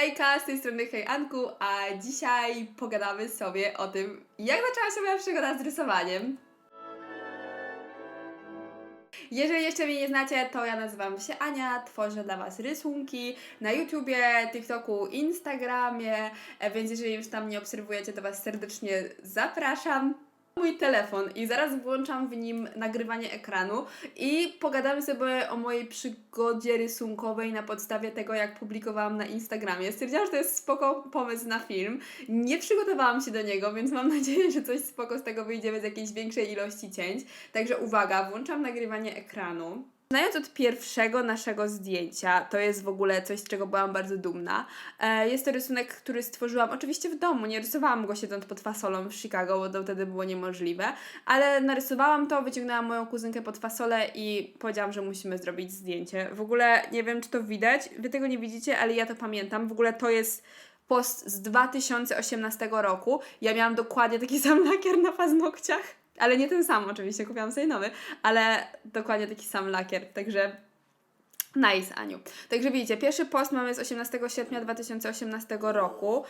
Hejka, z tej strony Hej Anku, a dzisiaj pogadamy sobie o tym, jak zaczęła się moja przygoda z rysowaniem. Jeżeli jeszcze mnie nie znacie, to ja nazywam się Ania, tworzę dla Was rysunki na YouTubie, TikToku, Instagramie, e, więc jeżeli już tam nie obserwujecie, to Was serdecznie zapraszam. Mój telefon i zaraz włączam w nim nagrywanie ekranu i pogadamy sobie o mojej przygodzie rysunkowej na podstawie tego, jak publikowałam na Instagramie. Stwierdziłam, że to jest spoko pomysł na film. Nie przygotowałam się do niego, więc mam nadzieję, że coś spoko z tego wyjdzie bez jakiejś większej ilości cięć. Także uwaga, włączam nagrywanie ekranu. Znając od pierwszego naszego zdjęcia, to jest w ogóle coś, z czego byłam bardzo dumna. E, jest to rysunek, który stworzyłam oczywiście w domu. Nie rysowałam go siedząc pod fasolą w Chicago, bo to wtedy było niemożliwe. Ale narysowałam to, wyciągnęłam moją kuzynkę pod fasolę i powiedziałam, że musimy zrobić zdjęcie. W ogóle nie wiem, czy to widać. Wy tego nie widzicie, ale ja to pamiętam. W ogóle to jest post z 2018 roku. Ja miałam dokładnie taki sam lakier na paznokciach. Ale nie ten sam oczywiście, kupiłam sobie nowy, ale dokładnie taki sam lakier, także nice, Aniu. Także widzicie, pierwszy post mamy z 18 sierpnia 2018 roku.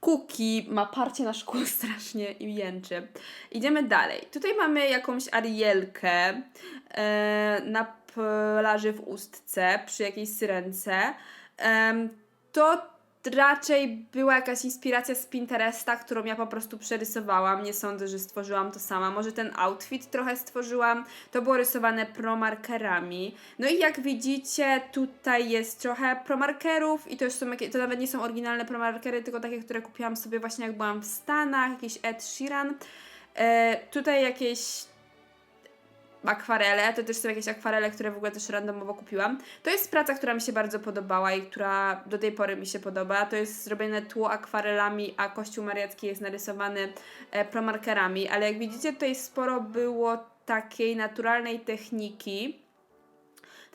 Kuki ma parcie na szkło strasznie i jęczy. Idziemy dalej. Tutaj mamy jakąś Arielkę e, na plaży w Ustce przy jakiejś syrence. Em, to raczej była jakaś inspiracja z Pinteresta, którą ja po prostu przerysowałam. Nie sądzę, że stworzyłam to sama. Może ten outfit trochę stworzyłam. To było rysowane promarkerami. No i jak widzicie, tutaj jest trochę promarkerów i to już są jakieś, to nawet nie są oryginalne promarkery, tylko takie, które kupiłam sobie właśnie jak byłam w Stanach, jakiś Ed Sheeran. E, tutaj jakieś akwarele, to też są jakieś akwarele, które w ogóle też randomowo kupiłam. To jest praca, która mi się bardzo podobała i która do tej pory mi się podoba. To jest zrobione tło akwarelami, a kościół mariacki jest narysowany e, promarkerami, ale jak widzicie tutaj sporo było takiej naturalnej techniki.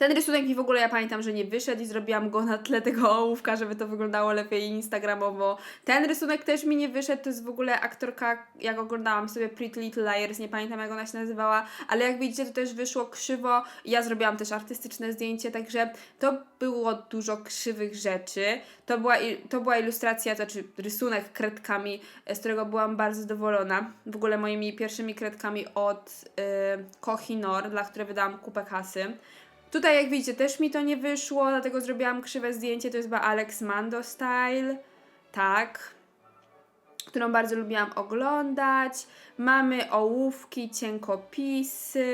Ten rysunek mi w ogóle ja pamiętam, że nie wyszedł i zrobiłam go na tle tego ołówka, żeby to wyglądało lepiej instagramowo. Ten rysunek też mi nie wyszedł, to jest w ogóle aktorka, jak oglądałam sobie Pretty Little Liars, nie pamiętam jak ona się nazywała, ale jak widzicie to też wyszło krzywo. Ja zrobiłam też artystyczne zdjęcie, także to było dużo krzywych rzeczy. To była, to była ilustracja, to znaczy rysunek kredkami, z którego byłam bardzo zadowolona. W ogóle moimi pierwszymi kredkami od y, Kohinor, dla której wydałam kupę kasy. Tutaj jak widzicie też mi to nie wyszło, dlatego zrobiłam krzywe zdjęcie, to jest chyba Alex Mando Style, tak, którą bardzo lubiłam oglądać. Mamy ołówki, cienkopisy,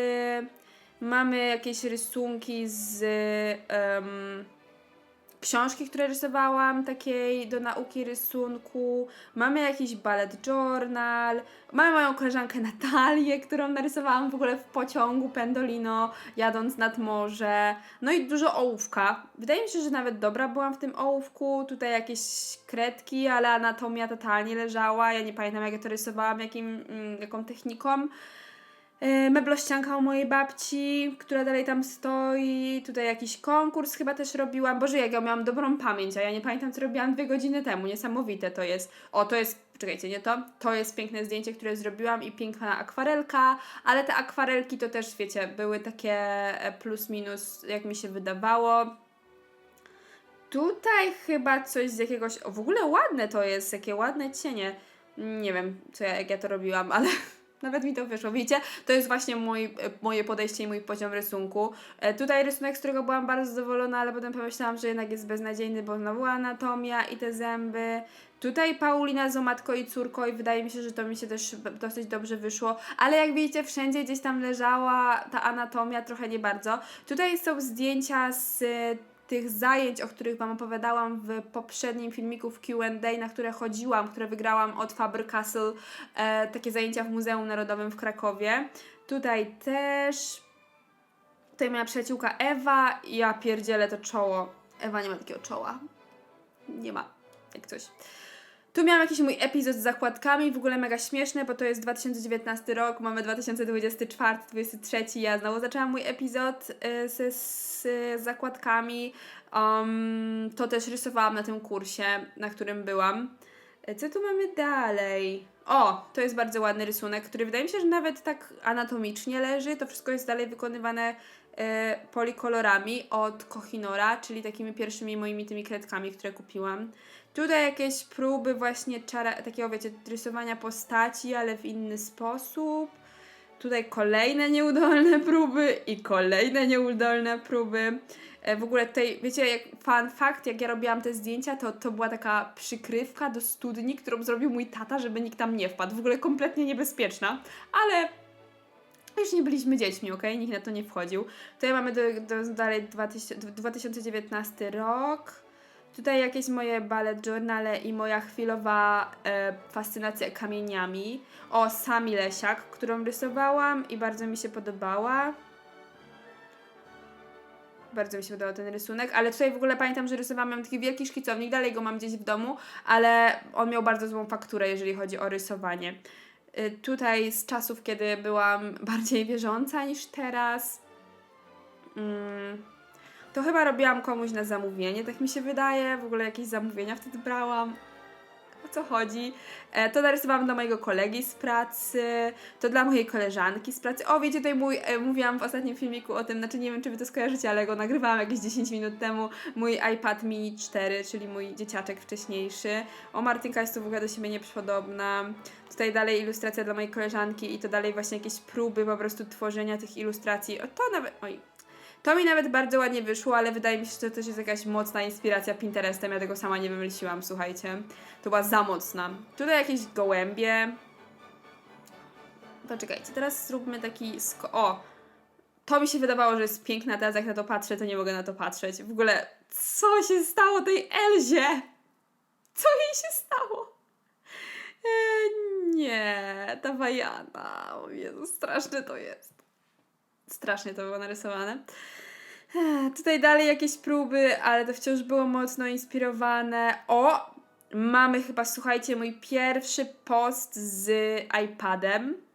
mamy jakieś rysunki z em, książki, które rysowałam, takiej do nauki rysunku. Mamy jakiś ballet journal. Mamy moją koleżankę Natalię, którą narysowałam w ogóle w pociągu Pendolino, jadąc nad morze. No i dużo ołówka. Wydaje mi się, że nawet dobra byłam w tym ołówku. Tutaj jakieś kredki, ale anatomia totalnie leżała. Ja nie pamiętam, jak ja to rysowałam, jakim, mm, jaką techniką. E, Meblościanka u mojej babci, która dalej tam stoi. Tutaj jakiś konkurs chyba też robiłam. Boże, jak ja miałam dobrą pamięć, a ja nie pamiętam, co robiłam dwie godziny temu. Niesamowite to jest. O, to jest, czekajcie, nie to? To jest piękne zdjęcie, które zrobiłam i piękna akwarelka, ale te akwarelki to też, wiecie, były takie e, plus minus, jak mi się wydawało. Tutaj chyba coś z jakiegoś. O, w ogóle ładne to jest, jakie ładne cienie. Nie wiem, co ja, jak ja to robiłam, ale nawet mi to wyszło. Widzicie, to jest właśnie mój, e, moje podejście i mój poziom rysunku. E, tutaj rysunek, z którego byłam bardzo zadowolona, ale potem pomyślałam, że jednak jest beznadziejny, bo znowu anatomia i te zęby. Tutaj Paulina z matko i córką i wydaje mi się, że to mi się też dosyć dobrze wyszło, ale jak widzicie wszędzie gdzieś tam leżała ta anatomia, trochę nie bardzo. Tutaj są zdjęcia z tych zajęć, o których Wam opowiadałam w poprzednim filmiku w Q&A, na które chodziłam, które wygrałam od Faber-Castell, e, takie zajęcia w Muzeum Narodowym w Krakowie. Tutaj też. Tutaj moja przyjaciółka Ewa. Ja pierdzielę to czoło. Ewa nie ma takiego czoła. Nie ma. Jak coś. Tu miałam jakiś mój epizod z zakładkami, w ogóle mega śmieszne, bo to jest 2019 rok, mamy 2024, 2023, ja znowu zaczęłam mój epizod y, z, z, zakładkami. Um, to też rysowałam na tym kursie, na którym byłam. Y, Co tu mamy dalej? O, to jest bardzo ładny rysunek, który wydaje mi się, że nawet tak anatomicznie leży. To wszystko jest dalej wykonywane polikolorami od Kohinoora, czyli takimi pierwszymi moimi tymi kredkami, które kupiłam. Tutaj jakieś próby właśnie czara, takiego wiecie, rysowania postaci, ale w inny sposób. Tutaj kolejne nieudolne próby i kolejne nieudolne próby. E, W ogóle tutaj, wiecie, jak fun fact, jak ja robiłam te zdjęcia, to, to była taka przykrywka do studni, którą zrobił mój tata, żeby nikt tam nie wpadł. W ogóle kompletnie niebezpieczna, ale już nie byliśmy dziećmi, ok? Nikt na to nie wchodził. Tutaj mamy do, do, dalej 2000, 2019 rok. Tutaj jakieś moje ballet journale i moja chwilowa e, fascynacja kamieniami. O, Sami Lesiak, którą rysowałam i bardzo mi się podobała. Bardzo mi się podobał ten rysunek, ale tutaj w ogóle pamiętam, że rysowałam taki wielki szkicownik, dalej go mam gdzieś w domu, ale on miał bardzo złą fakturę, jeżeli chodzi o rysowanie. Y, Tutaj z czasów, kiedy byłam bardziej wierząca niż teraz, mm, to chyba robiłam komuś na zamówienie, tak mi się wydaje. W ogóle jakieś zamówienia wtedy brałam. Co chodzi? E, to narysowałam dla mojego kolegi z pracy, to dla mojej koleżanki z pracy. O, wiecie, tutaj mój, e, mówiłam w ostatnim filmiku o tym, znaczy nie wiem, czy wy to skojarzycie, ale go nagrywałam jakieś 10 minut temu. Mój iPad mini 4, czyli mój dzieciaczek wcześniejszy. O, Martynka jest tu w ogóle do siebie nieprzepodobna. Tutaj dalej ilustracja dla mojej koleżanki i to dalej właśnie jakieś próby po prostu tworzenia tych ilustracji. O, to nawet, oj, to mi nawet bardzo ładnie wyszło, ale wydaje mi się, że to też jest jakaś mocna inspiracja Pinterestem. Ja tego sama nie wymyśliłam, słuchajcie. To była za mocna. Tutaj jakieś gołębie. Poczekajcie, teraz zróbmy taki O! To mi się wydawało, że jest piękna, teraz jak na to patrzę, to nie mogę na to patrzeć. W ogóle, co się stało tej Elzie? Co jej się stało? E, nie, ta Wajana. O Jezu, straszne to jest. Strasznie to było narysowane. Tutaj dalej jakieś próby, ale to wciąż było mocno inspirowane. O! Mamy chyba, słuchajcie, mój pierwszy post z iPadem.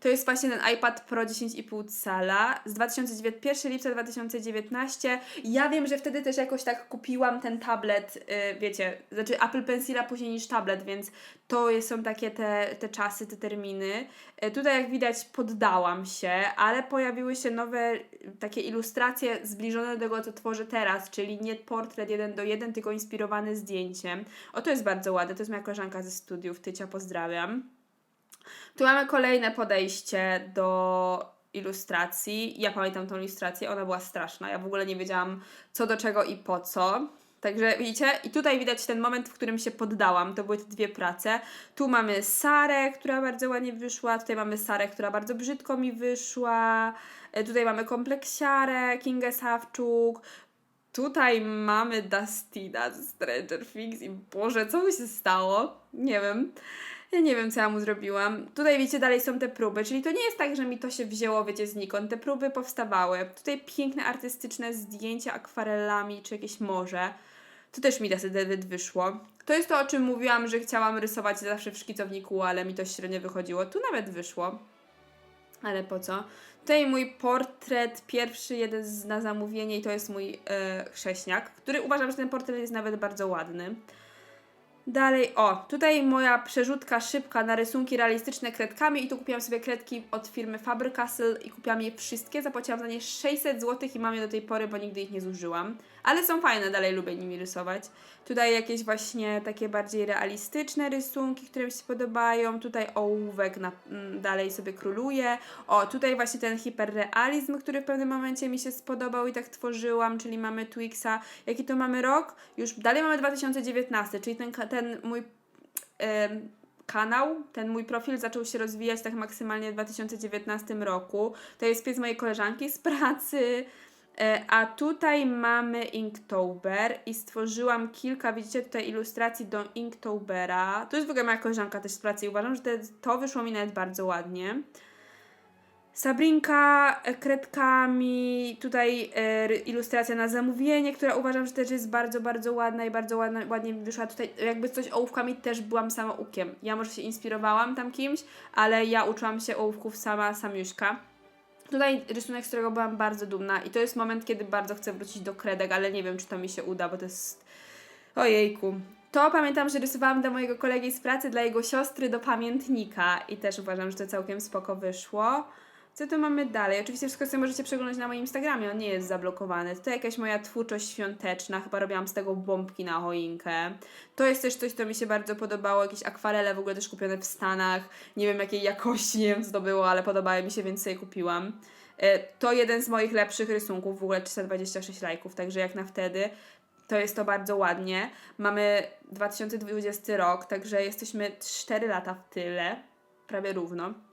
To jest właśnie ten iPad Pro 10,5 cala z 2009, 1 lipca 2019. Ja wiem, że wtedy też jakoś tak kupiłam ten tablet, yy, wiecie, znaczy Apple Pencila później niż tablet, więc to są takie te, te czasy, te terminy. Yy, tutaj jak widać poddałam się, ale pojawiły się nowe takie ilustracje zbliżone do tego, co tworzę teraz, czyli nie portret jeden do jeden, tylko inspirowany zdjęciem. O, to jest bardzo ładne, to jest moja koleżanka ze studiów, Tycia, pozdrawiam. Tu mamy kolejne podejście do ilustracji. Ja pamiętam tą ilustrację, ona była straszna. Ja w ogóle nie wiedziałam co do czego i po co. Także widzicie, i tutaj widać ten moment, w którym się poddałam. To były te dwie prace. Tu mamy Sarę, która bardzo ładnie wyszła. Tutaj mamy Sarę, która bardzo brzydko mi wyszła. E, Tutaj mamy kompleksiarę, Kingę Sawczuk. Tutaj mamy Dustina z Stranger Things i Boże, co mi się stało? Nie wiem. Ja nie wiem, co ja mu zrobiłam. Tutaj, wiecie, dalej są te próby, czyli to nie jest tak, że mi to się wzięło, wiecie, znikąd. Te próby powstawały. Tutaj piękne, artystyczne zdjęcia akwarelami, czy jakieś morze. To też mi David wyszło. To jest to, o czym mówiłam, że chciałam rysować zawsze w szkicowniku, ale mi to średnio wychodziło. Tu nawet wyszło. Ale po co? Tutaj mój portret, pierwszy jeden z, na zamówienie i to jest mój e, chrześniak, który uważam, że ten portret jest nawet bardzo ładny. Dalej, o, tutaj moja przerzutka szybka na rysunki realistyczne kredkami i tu kupiłam sobie kredki od firmy Faber-Castell i kupiłam je wszystkie, zapłaciłam za nie 600 zł i mam je do tej pory, bo nigdy ich nie zużyłam. Ale są fajne, dalej lubię nimi rysować. Tutaj jakieś właśnie takie bardziej realistyczne rysunki, które mi się podobają. Tutaj ołówek na, mm, dalej sobie króluje. O, tutaj właśnie ten hiperrealizm, który w pewnym momencie mi się spodobał i tak tworzyłam, czyli mamy Twixa. Jaki to mamy rok? Już dalej mamy 2019, czyli ten, ten mój em, kanał, ten mój profil zaczął się rozwijać tak maksymalnie w 2019 roku. To jest pies mojej koleżanki z pracy. E, A tutaj mamy Inktober i stworzyłam kilka, widzicie tutaj ilustracji do Inktobera. To jest w ogóle moja koleżanka też z pracy i uważam, że to wyszło mi nawet bardzo ładnie. Sabrinka e, kredkami, tutaj e, ilustracja na zamówienie, która uważam, że też jest bardzo, bardzo ładna i bardzo ładna, ładnie mi wyszła. Tutaj jakby coś ołówkami też byłam samoukiem. Ja może się inspirowałam tam kimś, ale ja uczyłam się ołówków sama, samiuśka. Tutaj rysunek, z którego byłam bardzo dumna i to jest moment, kiedy bardzo chcę wrócić do kredek, ale nie wiem, czy to mi się uda, bo to jest... Ojejku. To pamiętam, że rysowałam dla mojego kolegi z pracy, dla jego siostry do pamiętnika i też uważam, że to całkiem spoko wyszło. Co tu mamy dalej? Oczywiście wszystko sobie możecie przeglądać na moim Instagramie, on nie jest zablokowany. To jakaś moja twórczość świąteczna, chyba robiłam z tego bombki na choinkę. To jest też coś, co mi się bardzo podobało, jakieś akwarele w ogóle też kupione w Stanach. Nie wiem jakiej jakości, nie wiem co to było, ale podobały mi się, więc sobie kupiłam. E, To jeden z moich lepszych rysunków, w ogóle 326 lajków, także jak na wtedy. To jest to bardzo ładnie. Mamy 2020 rok, także jesteśmy 4 lata w tyle, prawie równo.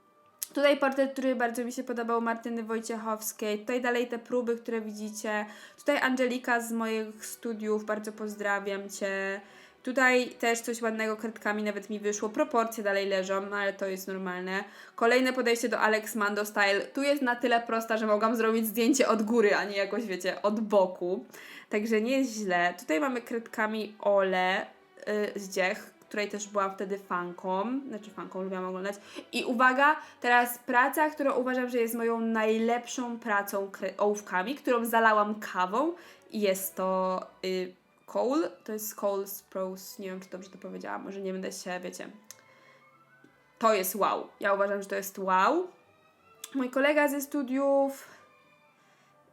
Tutaj portret, który bardzo mi się podobał, Martyny Wojciechowskiej. Tutaj dalej te próby, które widzicie. Tutaj Angelika z moich studiów, bardzo pozdrawiam Cię. Tutaj też coś ładnego kredkami nawet mi wyszło. Proporcje dalej leżą, no ale to jest normalne. Kolejne podejście do Alex Mando Style. Tu jest na tyle prosta, że mogłam zrobić zdjęcie od góry, a nie jakoś, wiecie, od boku. Także nie jest źle. Tutaj mamy kredkami Ole yy, z Dziech, której też byłam wtedy fanką. Znaczy fanką, lubiłam oglądać. I uwaga, teraz praca, którą uważam, że jest moją najlepszą pracą ołówkami, którą zalałam kawą. Jest to y, Cole. To jest Cole Sprouse. Nie wiem, czy dobrze to powiedziałam. Może nie będę się, wiecie. To jest wow. Ja uważam, że to jest wow. Mój kolega ze studiów.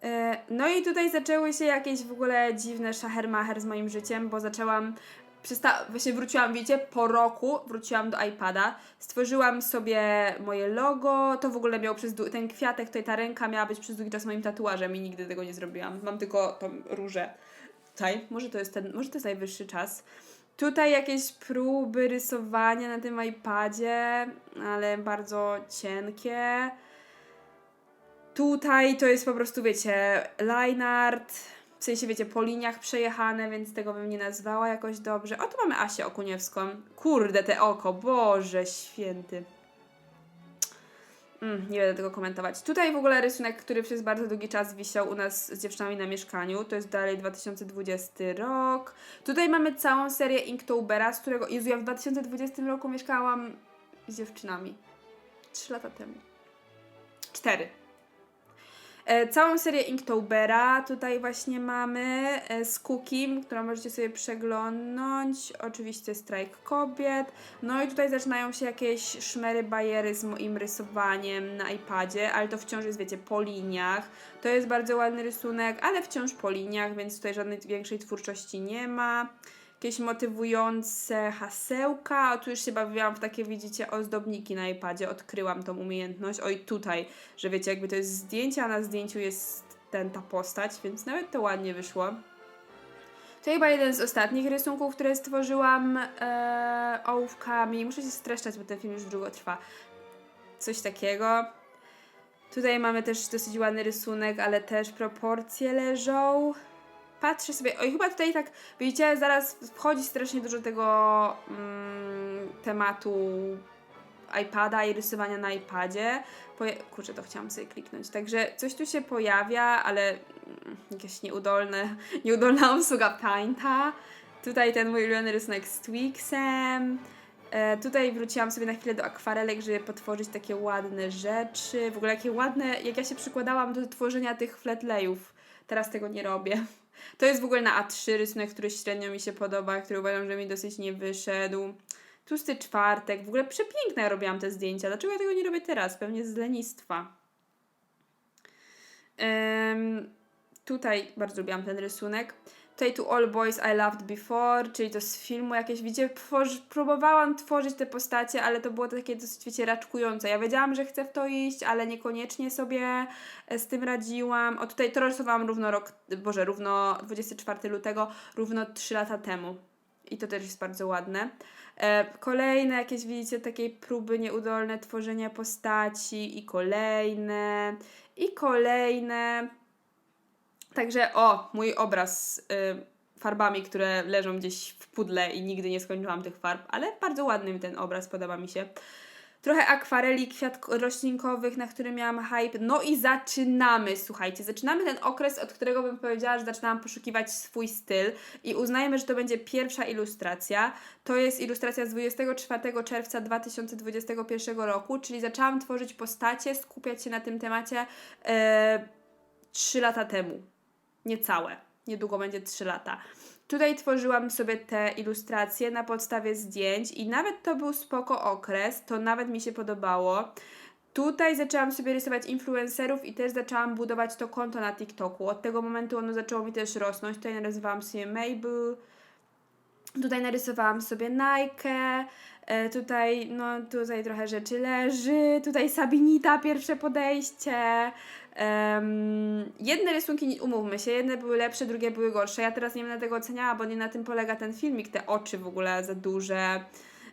E, No i tutaj zaczęły się jakieś w ogóle dziwne szachermacher z moim życiem, bo zaczęłam Przysta- właśnie wróciłam, wiecie, po roku wróciłam do iPada, stworzyłam sobie moje logo, to w ogóle miał przez dłu- ten kwiatek, tutaj ta ręka miała być przez długi czas moim tatuażem i nigdy tego nie zrobiłam. Mam tylko tą różę tutaj, może to jest ten, może to jest najwyższy czas. Tutaj jakieś próby rysowania na tym iPadzie, ale bardzo cienkie. Tutaj to jest po prostu, wiecie, line art, w sensie wiecie, po liniach przejechane, więc tego bym nie nazwała jakoś dobrze. O, tu mamy Asię Okuniewską. Kurde, te oko, Boże święty. Mm, nie będę tego komentować. Tutaj w ogóle rysunek, który przez bardzo długi czas wisiał u nas z dziewczynami na mieszkaniu. To jest dalej 2020 rok. Tutaj mamy całą serię Inktobera, z którego... Jezu, ja w 2020 roku mieszkałam z dziewczynami. trzy lata temu. Cztery całą serię Inktobera tutaj właśnie mamy e, z Cookim, którą możecie sobie przeglądnąć. Oczywiście strajk kobiet. No i tutaj zaczynają się jakieś szmery, bajery z moim rysowaniem na iPadzie, ale to wciąż jest, wiecie, po liniach. To jest bardzo ładny rysunek, ale wciąż po liniach, więc tutaj żadnej większej twórczości nie ma. Jakieś motywujące hasełka. O, tu już się bawiłam w takie, widzicie, ozdobniki na iPadzie. Odkryłam tą umiejętność. Oj, tutaj, że wiecie, jakby to jest zdjęcie, a na zdjęciu jest ten, ta postać, więc nawet to ładnie wyszło. To chyba jeden z ostatnich rysunków, które stworzyłam e, ołówkami. Muszę się streszczać, bo ten film już długo trwa. Coś takiego. Tutaj mamy też dosyć ładny rysunek, ale też proporcje leżą. Patrzę sobie, oj chyba tutaj tak, widzicie, zaraz wchodzi strasznie dużo tego mm, tematu iPada i rysowania na iPadzie. Poja- Kurczę, to chciałam sobie kliknąć. Także coś tu się pojawia, ale mm, jakieś nieudolne, nieudolna obsługa Painta. Tutaj ten mój ulubiony rysunek z Twixem. E, tutaj wróciłam sobie na chwilę do akwarelek, żeby potworzyć takie ładne rzeczy. W ogóle jakie ładne, jak ja się przykładałam do tworzenia tych flatlejów. Teraz tego nie robię. To jest w ogóle na A3 rysunek, który średnio mi się podoba, który uważam, że mi dosyć nie wyszedł. Tłusty czwartek, w ogóle przepiękne robiłam te zdjęcia. Dlaczego ja tego nie robię teraz? Pewnie z lenistwa. Em, tutaj bardzo lubiłam ten rysunek. Tutaj tu All Boys I Loved Before, czyli to z filmu jakieś, widzicie, próbowałam tworzyć te postacie, ale to było takie dosyć, wiecie, raczkujące. Ja wiedziałam, że chcę w to iść, ale niekoniecznie sobie e, z tym radziłam. O, tutaj to rysowałam równo rok, boże, równo 24 lutego, równo 3 lata temu. I to też jest bardzo ładne. E, kolejne jakieś, widzicie, takiej próby nieudolne tworzenia postaci i kolejne, i kolejne. Także o, mój obraz y, farbami, które leżą gdzieś w pudle i nigdy nie skończyłam tych farb, ale bardzo ładny ten obraz, podoba mi się. Trochę akwareli kwiat roślinkowych, na które miałam hype. No i zaczynamy, słuchajcie, zaczynamy ten okres, od którego bym powiedziała, że zaczynałam poszukiwać swój styl i uznajmy, że to będzie pierwsza ilustracja. To jest ilustracja z 24 czerwca 2021 roku, czyli zaczęłam tworzyć postacie, skupiać się na tym temacie e, 3 lata temu. Niecałe. Niedługo będzie 3 lata. Tutaj tworzyłam sobie te ilustracje na podstawie zdjęć i nawet to był spoko okres, to nawet mi się podobało. Tutaj zaczęłam sobie rysować influencerów i też zaczęłam budować to konto na TikToku. Od tego momentu ono zaczęło mi też rosnąć. Tutaj narysowałam sobie Mabel, tutaj narysowałam sobie Nike, tutaj, no, tutaj trochę rzeczy leży, tutaj Sabinita, pierwsze podejście. Em, jedne rysunki, umówmy się, jedne były lepsze, drugie były gorsze. Ja teraz nie będę tego oceniała, bo nie na tym polega ten filmik, te oczy w ogóle za duże.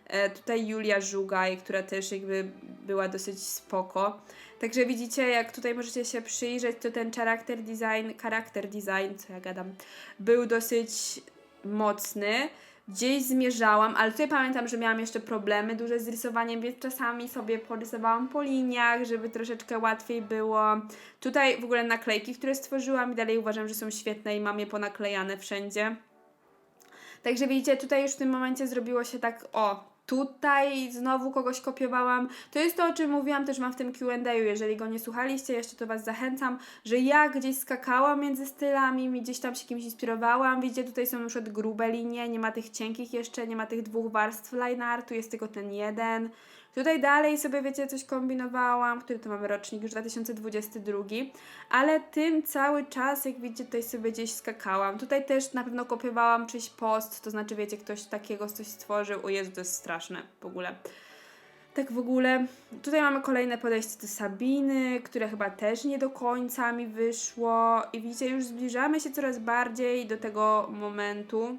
E, tutaj Julia Żugaj, która też jakby była dosyć spoko. Także widzicie, jak tutaj możecie się przyjrzeć, to ten charakter design, charakter design, co ja gadam, był dosyć mocny. Gdzieś zmierzałam, ale tutaj pamiętam, że miałam jeszcze problemy duże z rysowaniem, więc czasami sobie porysowałam po liniach, żeby troszeczkę łatwiej było. Tutaj w ogóle naklejki, które stworzyłam i dalej uważam, że są świetne i mam je ponaklejane wszędzie. Także widzicie, tutaj już w tym momencie zrobiło się tak, o, tutaj znowu kogoś kopiowałam. To jest to, o czym mówiłam, też mam w tym Q&A, jeżeli go nie słuchaliście, jeszcze to Was zachęcam, że ja gdzieś skakałam między stylami, gdzieś tam się kimś inspirowałam. Widzicie, tutaj są już grube linie, nie ma tych cienkich jeszcze, nie ma tych dwóch warstw line artu, jest tylko ten jeden. Tutaj dalej sobie, wiecie, coś kombinowałam, który to mamy rocznik, już 2022, ale tym cały czas, jak widzicie, tutaj sobie gdzieś skakałam. Tutaj też na pewno kopiowałam czyjś post, to znaczy, wiecie, ktoś takiego coś stworzył, o Jezu, to jest straszne w ogóle. Tak w ogóle, tutaj mamy kolejne podejście do Sabiny, które chyba też nie do końca mi wyszło i widzicie, już zbliżamy się coraz bardziej do tego momentu,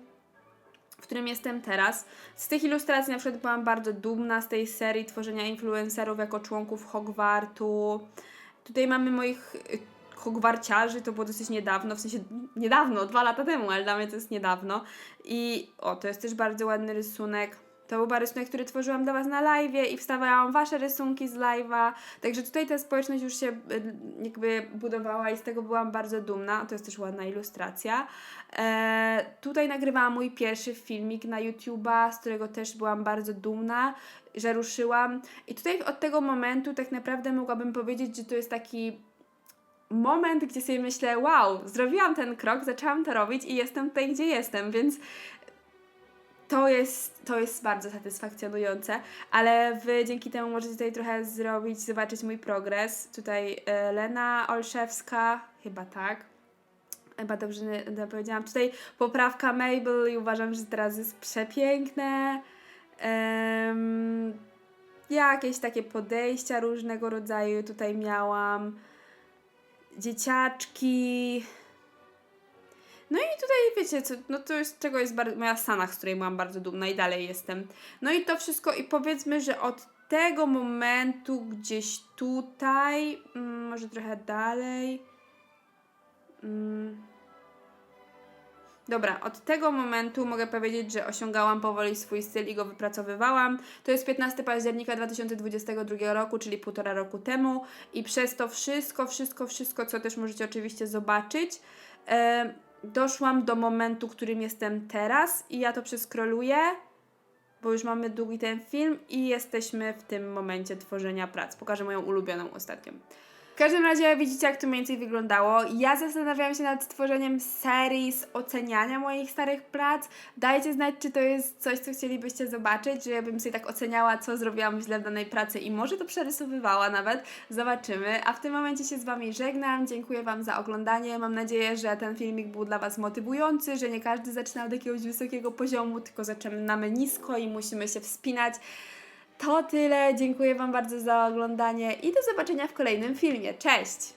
w którym jestem teraz. Z tych ilustracji na przykład byłam bardzo dumna z tej serii tworzenia influencerów jako członków Hogwartu. Tutaj mamy moich y, Hogwarciarzy, to było dosyć niedawno, w sensie niedawno, dwa lata temu, ale dla mnie to jest niedawno. I o, to jest też bardzo ładny rysunek. To był rysunek, który tworzyłam dla Was na live i wstawiałam Wasze rysunki z live'a. Także tutaj ta społeczność już się y, jakby budowała i z tego byłam bardzo dumna. To jest też ładna ilustracja. E, tutaj nagrywałam mój pierwszy filmik na YouTube'a, z którego też byłam bardzo dumna, że ruszyłam. I tutaj od tego momentu tak naprawdę mogłabym powiedzieć, że to jest taki moment, gdzie sobie myślę, wow, zrobiłam ten krok, zaczęłam to robić i jestem tutaj, gdzie jestem, więc to jest, to jest bardzo satysfakcjonujące, ale Wy dzięki temu możecie tutaj trochę zrobić, zobaczyć mój progres. Tutaj e, Lena Olszewska, chyba tak. Chyba dobrze powiedziałam. Tutaj poprawka Mabel i uważam, że teraz jest przepiękne. Em, jakieś takie podejścia różnego rodzaju tutaj miałam. Dzieciaczki. No i tutaj wiecie, co, no to jest czego jest moja Sanach, z której byłam bardzo dumna i dalej jestem. No i to wszystko i powiedzmy, że od tego momentu gdzieś tutaj, mm, może trochę dalej. Mm. Dobra, od tego momentu mogę powiedzieć, że osiągałam powoli swój styl i go wypracowywałam. To jest 15 października 2022 roku, czyli półtora roku temu i przez to wszystko, wszystko, wszystko, co też możecie oczywiście zobaczyć, e, doszłam do momentu, którym jestem teraz i ja to przeskroluję, bo już mamy długi ten film i jesteśmy w tym momencie tworzenia prac. Pokażę moją ulubioną ostatnią. W każdym razie widzicie, jak to mniej więcej wyglądało. Ja zastanawiałam się nad tworzeniem serii z oceniania moich starych prac. Dajcie znać, czy to jest coś, co chcielibyście zobaczyć, że ja bym sobie tak oceniała, co zrobiłam źle w danej pracy i może to przerysowywała nawet. Zobaczymy. A w tym momencie się z Wami żegnam. Dziękuję Wam za oglądanie. Mam nadzieję, że ten filmik był dla Was motywujący, że nie każdy zaczyna od jakiegoś wysokiego poziomu, tylko zaczynamy nisko i musimy się wspinać. To tyle. Dziękuję Wam bardzo za oglądanie i do zobaczenia w kolejnym filmie. Cześć!